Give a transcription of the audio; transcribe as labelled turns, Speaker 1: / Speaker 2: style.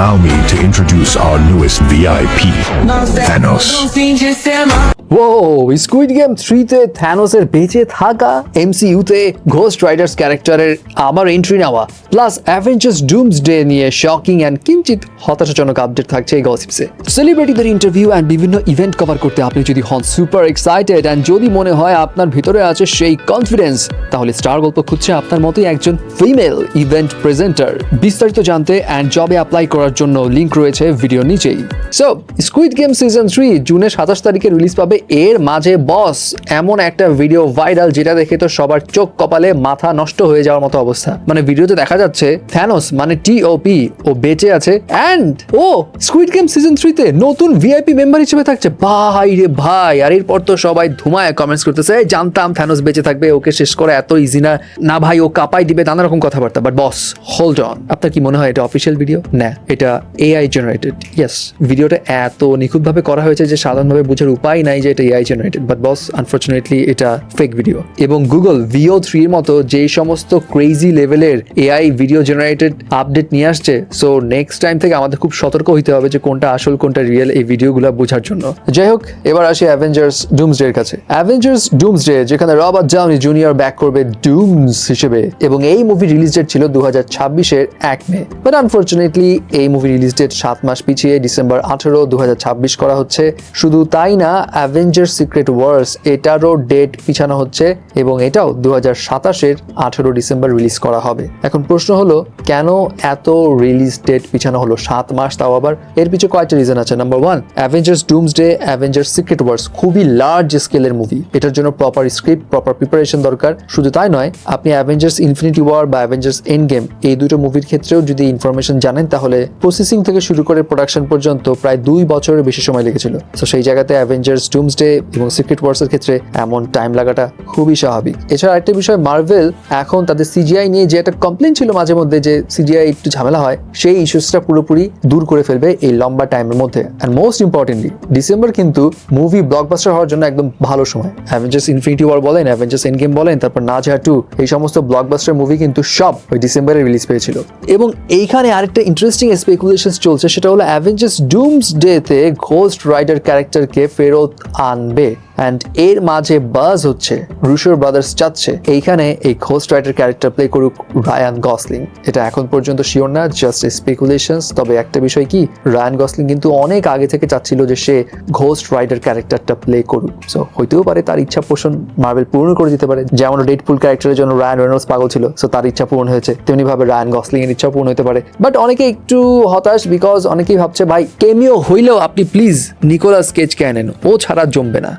Speaker 1: allow me to introduce our newest VIP, Thanos.
Speaker 2: ও squid game থ্রিতে থ্যানোসের বেঁচে থাকা এমসিইউতে ঘোস্ট রাইডার্স ক্যারেক্টারের আবার এন্ট্রি নেওয়া প্লাস অ্যাভেঞ্জার্স ডুমস ডে নিয়ে শকিং অ্যান্ড কিঞ্চিত হতাশাজনক আপডেট থাকছে এই গসিপসে সেলিব্রিটিদের ইন্টারভিউ অ্যান্ড বিভিন্ন ইভেন্ট কভার করতে আপনি যদি হন সুপার এক্সাইটেড অ্যান্ড যদি মনে হয় আপনার ভিতরে আছে সেই কনফিডেন্স তাহলে স্টার গল্প খুঁজছে আপনার মতোই একজন ফিমেল ইভেন্ট প্রেজেন্টার বিস্তারিত জানতে অ্যান্ড জবে অ্যাপ্লাই করার জন্য লিঙ্ক রয়েছে ভিডিও নিচেই। So Squid Game season three জুনের সাতাশ তারিখে রিলিজ পাবে এর মাঝে বস এমন একটা ভিডিও ভাইরাল যেটা দেখে তো সবার চোখ কপালে মাথা নষ্ট হয়ে যাওয়ার মতো অবস্থা। মানে ভিডিওতে দেখা যাচ্ছে থ্যানোস মানে টিওপি ও বেঁচে আছে। অ্যান্ড ও স্কুইড গেম সিজন থ্রিতে নতুন ভিআইপি মেম্বার হিসেবে থাকছে। ভাই রে ভাই, আর এরপর তো সবাই ধুমায় কমেন্টস করতেছে জানতাম থ্যানোস বেঁচে থাকবে, ওকে শেষ করা এত ইজি না। না ভাই, ও কাপাই দিবে, নানা রকম কথাবার্তা। বাট বস হোল্ড অন আপনার কি মনে হয় এটা অফিসিয়াল ভিডিও না এটা এআই জেনারেটেড ইয়েস ভিডিওটা এত নিখুঁতভাবে করা হয়েছে যে সাধারণভাবে বোঝার উপায় নাই যে এটা AI generated but boss unfortunately এটা ফেক ভিডিও এবং গুগল ভিও থ্রির মতো যেই সমস্ত ক্রেজি লেভেলের এআই ভিডিও জেনারেটেড আপডেট নিয়ে আসছে সো নেক্সট টাইম থেকে আমাদের খুব সতর্ক হইতে হবে যে কোনটা আসল, কোনটা রিয়েল এই ভিডিওগুলো বোঝার জন্য। যাই হোক, এবার আসি অ্যাভেঞ্জার্স ডুমস ডে এর কাছে। অ্যাভেঞ্জার্স ডুমস ডে যেখানে রবার্ট ডাউনি জুনিয়র ব্যাক করবে ডুমস হিসেবে, এবং এই মুভি রিলিজ ডেট ছিল দু হাজার ছাব্বিশের এক মে। বাট আনফর্চুনেটলি এই মুভি রিলিজ ডেট সাত মাস পিছিয়ে ডিসেম্বর আঠেরো দু করা হচ্ছে। শুধু তাই না অ্যাভেঞ্জার্স সিক্রেট ওয়ার্স এটারও ডেট পিছানো হচ্ছে এবং এটাও দু হাজার সাতাশের আঠেরো ডিসেম্বর রিলিজ করা হবে। এখন প্রশ্ন হলো, কেন এত রিলিজ ডেট পিছানো হলো সাত মাস? তাও আবার এর পিছনে কয়েকটা রিজন আছে। Number one Avengers Doomsday Avengers Secret Wars খুবই লার্জ স্কেলের মুভি এটার জন্য প্রপার স্ক্রিপ্ট প্রপার প্রিপারেশন দরকার। শুধু তাই নয়, আপনি অ্যাভেঞ্জার্স ইনফিনিটি ওয়ার বা অ্যাভেঞ্জার্স এন্ড গেম এই দুটো মুভির ক্ষেত্রেও যদি ইনফরমেশন জানেন, তাহলে প্রসেসিং থেকে শুরু করে প্রোডাকশন পর্যন্ত প্রায় দুই বছরের বেশি সময় লেগেছিল। তো সেই জায়গাতে অ্যাভেঞ্জার্স ডুমস ডে এবং সিক্রেট ওয়ার্সের ক্ষেত্রে এমন টাইম লাগাটা খুবই স্বাভাবিক। এছাড়া আরেকটা বিষয় মার্ভেল এখন তাদের সিজিআই নিয়ে যে একটা কমপ্লেন ছিল মাঝে মধ্যে যে সিজিআই একটু ঝামেলা হয়, সেই ইস্যুসটা পুরোপুরি দূর করে ফেলবে এই লম্বা টাইমের মধ্যে। অ্যান্ড মোস্ট ইম্পর্টেন্টলি ডিসেম্বর কিন্তু মুভি ব্লকবাস্টার হওয়ার জন্য একদম ভালো সময়। অ্যাভেঞ্জার্স ইনফিনিটি ওয়ার বলেন অ্যাভেঞ্জার্স এন্ড গেম বলেন, তারপর নাজহা টু এই সমস্ত ব্লকবাস্টার মুভি কিন্তু সব ওই ডিসেম্বরে রিলিজ পেয়েছিল। এবং এইখানে আরেকটা ইন্টারেস্টিং স্পেকুলেশন চলছে সেটা হলো অ্যাভেঞ্জার্স ডুমস ডেতে ঘোস্ট রাইডার ক্যারেক্টারকে ফেরত আনবে। অ্যান্ড এর মাঝে বাজ হচ্ছে রুশোর ব্রাদার্স চাচ্ছে। এইখানে এই ঘোস্ট রাইডার ক্যারেক্টার প্লে করুক রায়ান গসলিং এটা এখন পর্যন্ত শিওর না জাস্ট স্পেকুলেশনস তবে একটা বিষয় কি রায়ান গসলিং কিন্তু অনেক আগে থেকে চাচ্ছিল যে সে ঘোস্ট রাইডার ক্যারেক্টারটা প্লে করুক। সো হইতেও পারে, তার ইচ্ছা পোষণ মার্বেল পূরণ করে দিতে পারে। যেমন ডেডপুল ক্যারেক্টারের জন্য রায়ান রেনল্ডস পাগল ছিল সো তার ইচ্ছা পূরণ হয়েছে। তেমনি ভাবে রায়ান গসলিং এর ইচ্ছা পূরণ হতে পারে। বাট অনেকে একটু হতাশ বিকজ অনেকেই ভাবছে, ভাই কেমিও হইলেও আপনি প্লিজ নিকোলাস কেজ কে নেন ও ছাড়া জমবে না।